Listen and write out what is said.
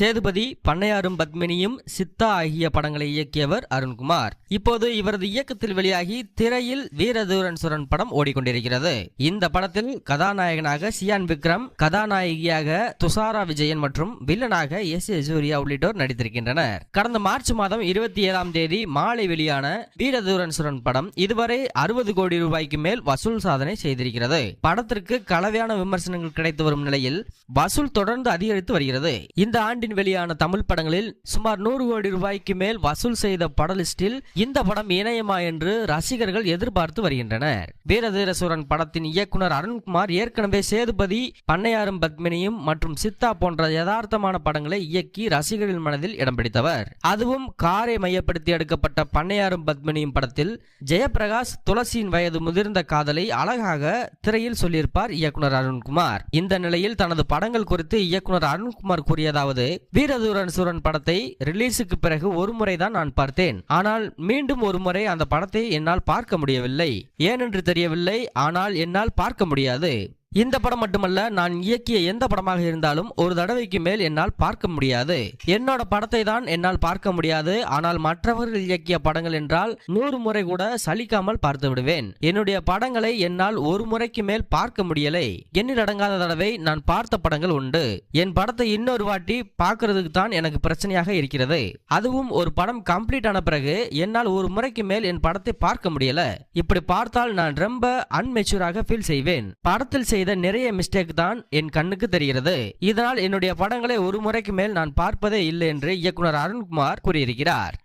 சேதுபதி பண்ணையாரும் பத்மினியும் சித்தா ஆகிய படங்களை இயக்கியவர் அருண்குமார். இப்போது இவரது இயக்கத்தில் வெளியாகி திரையில் வீரதூரன் சுரன் படம் ஓடிக்கொண்டிருக்கிறது. இந்த படத்தில் கதாநாயகனாக சியான் விக்ரம் கதாநாயகியாக துஷாரா விஜயன் மற்றும் வில்லனாக எஸ் ஏ உள்ளிட்டோர் நடித்திருக்கின்றனர். கடந்த மார்ச் மாதம் இருபத்தி ஏழாம் தேதி மாலை வெளியான வீரதூரன் சுரன் படம் இதுவரை அறுபது கோடி ரூபாய்க்கு மேல் வசூல் சாதனை செய்திருக்கிறது. படத்திற்கு கலவையான விமர்சனங்கள் கிடைத்து வரும் நிலையில் வசூல் தொடர்ந்து அதிகரித்து வருகிறது. இந்த ஆண்டின் வெளியான தமிழ் படங்களில் சுமார் நூறு கோடி ரூபாய்க்கு மேல் வசூல் செய்த பட லிஸ்டில் இந்த படம் இணையமா என்று ரசிகர்கள் எதிர்பார்த்து வருகின்றனர். வீரதீரசூரன் படத்தின் இயக்குனர் அருண்குமார் ஏற்கனவே சேதுபதி பண்ணையாரும் பத்மினியும் மற்றும் சித்தா போன்ற யதார்த்தமான படங்களை இயக்கி ரசிகர்கள் மனதில் இடம் பிடித்தவர். அதுவும் காரை மையப்படுத்தி எடுக்கப்பட்ட பண்ணையாரும் பத்மினியும் படத்தில் ஜெயபிரகாஷ் துளசியின் வயது முதிர்ந்த காதலை அழகாக திரையில் சொல்லியிருப்பார் இயக்குனர் அருண்குமார். இந்த நிலையில் தனது படங்கள் குறித்து இயக்குனர் அருண்குமார் கூறியதாவது வீரதூரன் சூரன் படத்தை ரிலீஸுக்கு பிறகு ஒரு முறைதான் நான் பார்த்தேன். ஆனால் மீண்டும் ஒரு முறை அந்த படத்தை என்னால் பார்க்க முடியவில்லை. ஏனென்று தெரியவில்லை. ஆனால் என்னால் பார்க்க முடியாது. இந்த படம் மட்டுமல்ல நான் இயக்கிய எந்த படமாக இருந்தாலும் ஒரு தடவைக்கு மேல் என்னால் பார்க்க முடியாது. என்னோட படத்தை தான் என்னால் பார்க்க முடியாது. ஆனால் மற்றவர்கள் இயக்கிய படங்கள் என்றால் நூறு முறை கூட சலிக்காமல் பார்த்து விடுவேன். என்னுடைய படங்களை என்னால் ஒரு முறைக்கு மேல் பார்க்க முடியலை. எண்ணிலடங்காத தடவை நான் பார்த்த படங்கள் உண்டு. என் படத்தை இன்னொரு வாட்டி பார்க்கறதுக்கு தான் எனக்கு பிரச்சனையாக இருக்கிறது. அதுவும் ஒரு படம் கம்ப்ளீட் ஆன பிறகு என்னால் ஒரு முறைக்கு மேல் என் படத்தை பார்க்க முடியல. இப்படி பார்த்தால் நான் ரொம்ப அன்மெச்சூராக ஃபீல் செய்வேன். படத்தில் செய்த நிறைய மிஸ்டேக் தான் என் கண்ணுக்கு தெரிகிறது. இதனால் என்னுடைய படங்களை ஒரு முறைக்கு மேல் நான் பார்ப்பதே இல்லை என்று இயக்குனர் அருண்குமார் கூறியிருக்கிறார்.